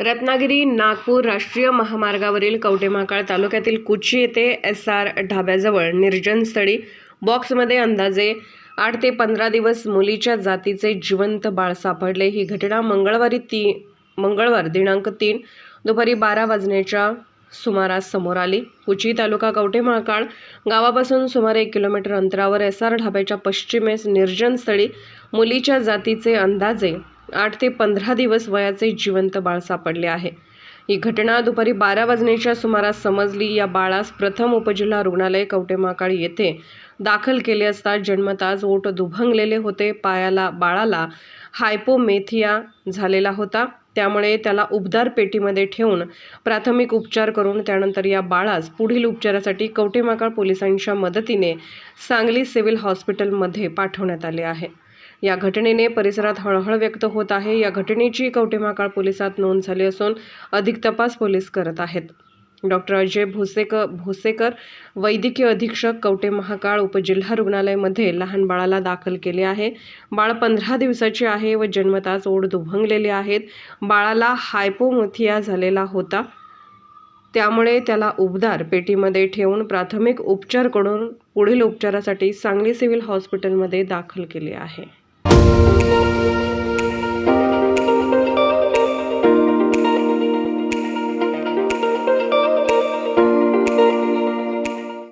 रत्नागिरी नागपूर राष्ट्रीय महामार्गावरील कवटेमाकाळ तालुक्यातील कुची येथे एस आर ढाब्याजवळ निर्जन स्थळी बॉक्समध्ये अंदाजे आठ ते पंधरा दिवस मुलीच्या जातीचे जिवंत बाळ सापडले. ही घटना मंगळवारी ती मंगळवार दिनांक तीन दुपारी बारा वाजण्याच्या सुमारास समोर आली. कुची तालुका कवटेमाकाळ गावापासून सुमारे एक किलोमीटर अंतरावर एस आर ढाब्याच्या पश्चिमेस निर्जन स्थळी मुलीच्या जातीचे अंदाजे आठ ते पंधरा दिवस वयाचे जिवंत बाळ सापडले आहे. ही घटना दुपारी बारा वाजण्याच्या सुमारास समजली. या बाळास प्रथम उपजिल्हा रुग्णालय कवटेमाकाळ येथे दाखल केले असता जन्मताच ओठ दुभंगलेले होते. पायाला बाळाला हायपोमेथिया झालेला होता. त्यामुळे त्याला उबदार पेटीमध्ये ठेवून प्राथमिक उपचार करून त्यानंतर या बाळास पुढील उपचारासाठी कवटेमाकाळ पोलिसांच्या मदतीने सांगली सिव्हिल हॉस्पिटलमध्ये पाठवण्यात आले आहे. या घटनेने परिसरात हळहळ व्यक्त होत आहे. या घटनेची कवटेमाकाळ पोलिसात नोंद झाली असून अधिक तपास पोलीस करत आहेत. डॉक्टर अजय भोसेकर भोसेकर वैद्यकीय अधीक्षक कवटे महाकाळ उपजिल्हा रुग्णालयामध्ये लहान बाळाला दाखल केले आहे. बाळ पंधरा दिवसाचे आहे व जन्मताच ओढ दुभंगलेले आहेत. बाळाला हायपोमोथिया झालेला होता. त्यामुळे त्याला उबदार पेटीमध्ये ठेवून प्राथमिक उपचार करून पुढील उपचारासाठी सांगली सिव्हिल हॉस्पिटलमध्ये दाखल केले आहे. Música